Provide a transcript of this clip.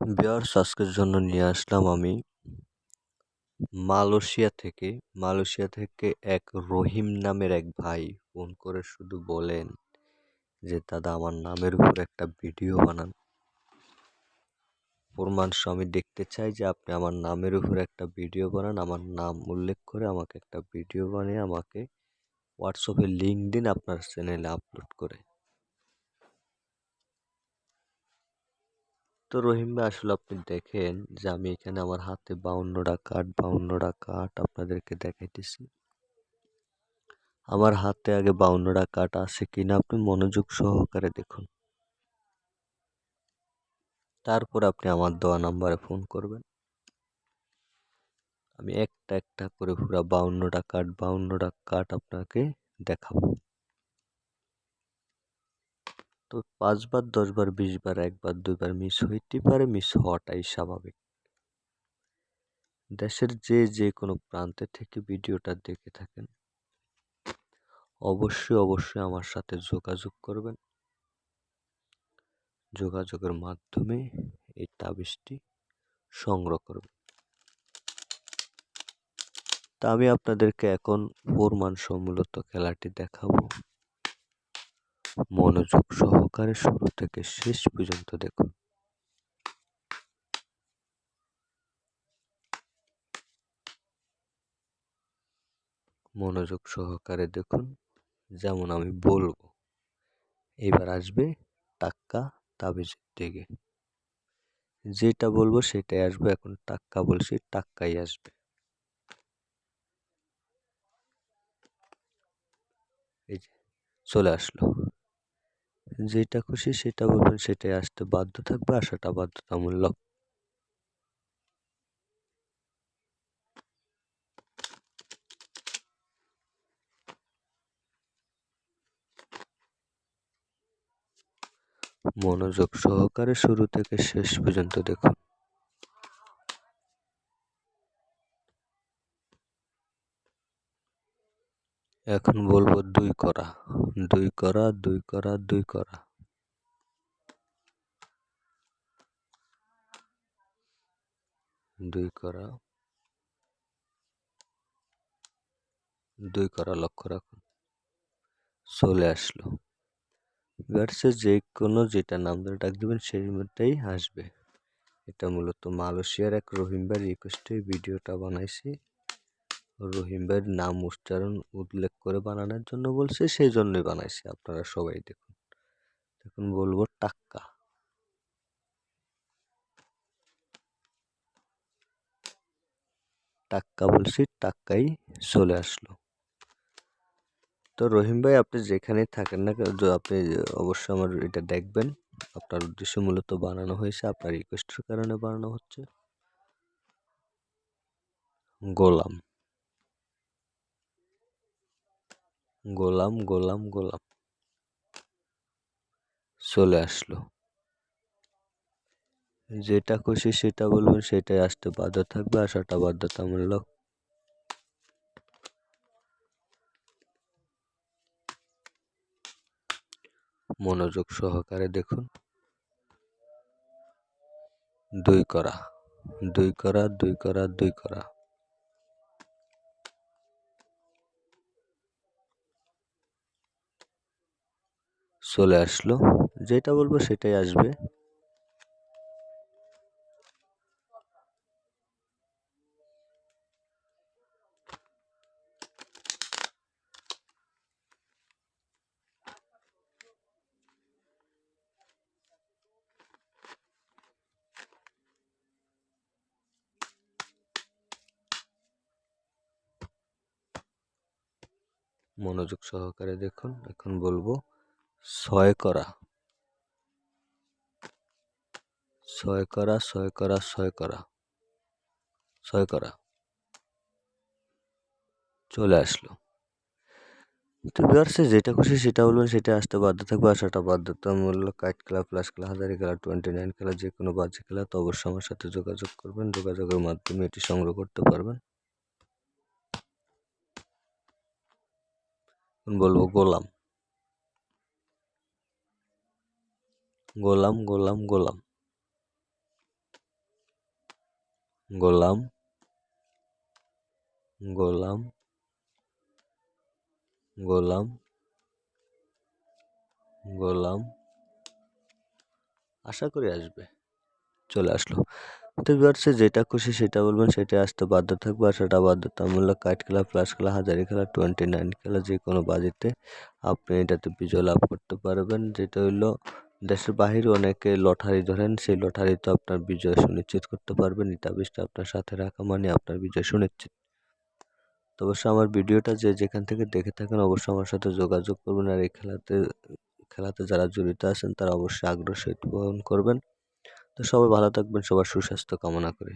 Viewers আজকের জন্য নিয়ে আসলাম আমি মালয়েশিয়া থেকে। মালয়েশিয়া থেকে এক রহিম নামের এক ভাই ফোন করে শুধু বলেন যে, দাদা, আমার নামের উপর একটা ভিডিও বানান। প্রমাণ আমি দেখতে চাই যে, আপনি আমার নামের উপর একটা ভিডিও বানান, আমার নাম উল্লেখ করে আমাকে একটা ভিডিও বানিয়ে আমাকে হোয়াটসঅ্যাপে লিঙ্ক দিন আপনার চ্যানেলে আপলোড করে। তো রহিম ভাই, আসলে আপনি দেখেন যে আমি এখানে আমার হাতে বাউন্নটা কাঠ বাউন্নটা কাঠ আপনাদেরকে দেখাইতেছি। আমার হাতে আগে বাউন্নটা কাঠ আছে কিনা আপনি মনোযোগ সহকারে দেখুন। তারপর আপনি আমার দেওয়া নাম্বারে ফোন করবেন। আমি একটা একটা করে পুরো বাউন্নটা কাঠ বাউন্নটা কাঠ আপনাকে দেখাবো। তো পাঁচবার, দশবার, বিশবার, একবার, দুইবার মিস হইতে পারে মিস হওয়াটাই স্বাভাবিক। দেশের যে যে কোনো প্রান্তে থেকে ভিডিওটা দেখে থাকেন, অবশ্যই অবশ্যই আমার সাথে যোগাযোগ করবেন। যোগাযোগের মাধ্যমে এই তাবিজটি সংগ্রহ করবেন। তা আমি আপনাদেরকে এখন ফোরমান মূলত খেলাটি দেখাবো। মনোযোগ সহকারে শুরু থেকে শেষ পর্যন্ত দেখুন। মনোযোগ সহকারে দেখুন, যেমন আমি বলব। এবার আসবে টাক্কা তাবিজের দিকে। যেটা বলব সেটাই আসবে, এখন টাক্কা বলছি, টাক্কাই আসবে। এই যে, চলে আসলো। যেটা খুশি সেটা বলবেন, সেটাই আসতে বাধ্য থাকবে আসাটা বাধ্যতামূলক। মনোযোগ সহকারে শুরু থেকে শেষ পর্যন্ত দেখুন। এখন বলব দুই করা। দুই করা দুই করা দুই করা। দুই করা। দুই করা লক্ষ্য রাখুন চলে আসলো। ভার্সে যে কোনো যেটা নাম ধরে ডাক দেবেন, সেই মধ্যেই আসবে। এটা মূলত মালয়েশিয়ার এক রহিমবার রিকোয়েস্টে ভিডিওটা বানাইছি। রহিমবার নাম উচ্চারণ উল্লেখ করে বানানোর জন্য বলছে, সেই জন্যই বানাইছি। আপনারা সবাই দেখুন। এখন বলব টাক্কা। টাক্কা বলছি, টাক্কাই চলে আসলো। তো রহিম ভাই, আপনি যেখানেই থাকেন না আপনি অবশ্যই আমার এটা দেখবেন। আপনার উদ্দেশ্য মূলত বানানো হয়েছে, আপনার রিকোয়েস্টের কারণে বানানো হচ্ছে। গোলাম। গোলাম গোলাম গোলাম। চলে আসলো। যেটা খুশি সেটা বলবেন, সেটাই আসতে বাধ্য থাকবে, আসাটা বাধ্যতামূলক। মনোযোগ সহকারে দেখুন। দুই করা দুই করা দুই করা দুই করা। চলে আসলো। যেটা বলব সেটাই আসবে। মনোযোগ সহকারে দেখুন এখন বলব ছয় করা ছয় করা ছয় করা ছয় করা ছয় করা চলে আসলো। তো বিহার্সে যেটা খুশি সেটা বলবেন, সেটা আসতে বাধ্য থাকবে। আসাটা বাধ্যতামূলক কাইট খেলা প্লাস খেলা, হাজারি খেলা টোয়েন্টি নাইন খেলা যে কোনো বাজে খেলা, তো অবশ্যই আমার সাথে যোগাযোগ করবেন। যোগাযোগের মাধ্যমে এটি সংগ্রহ করতে পারবেন। বলব গোলাম। গোলাম গোলাম গোলাম। গোলাম গোলাম গোলাম গোলাম। আশা করি আসবে। চলে আসলো। তো ভিউয়ার্সে যেটা খুশি সেটা বলবেন, সেটা আসতে বাধ্য থাকবে। আর সেটা বাধ্যতামূলক কাইট খেলা প্লাস খেলা, হাজারি খেলা টোয়েন্টি নাইন খেলা যে কোনো বাজেটে আপনি এটাতে বিজয় লাভ করতে পারবেন। যেটা হইল দেশের বাহিরে অনেকে লটারি ধরেন, সেই লটারিতে আপনার বিজয় সুনিশ্চিত করতে পারবেন বিষটা আপনার সাথে রাখা মানে আপনার বিজয় সুনিশ্চিত। তো অবশ্যই আমার ভিডিওটা যে যেখান থেকে দেখে থাকেন অবশ্যই আমার সাথে যোগাযোগ করবেন আর এই খেলাতে খেলাতে যারা জড়িত আছেন, তারা অবশ্যই আগ্রহ সহিত বহন করবেন। তো সবাই ভালো থাকবেন, সবার সুস্বাস্থ্য কামনা করি।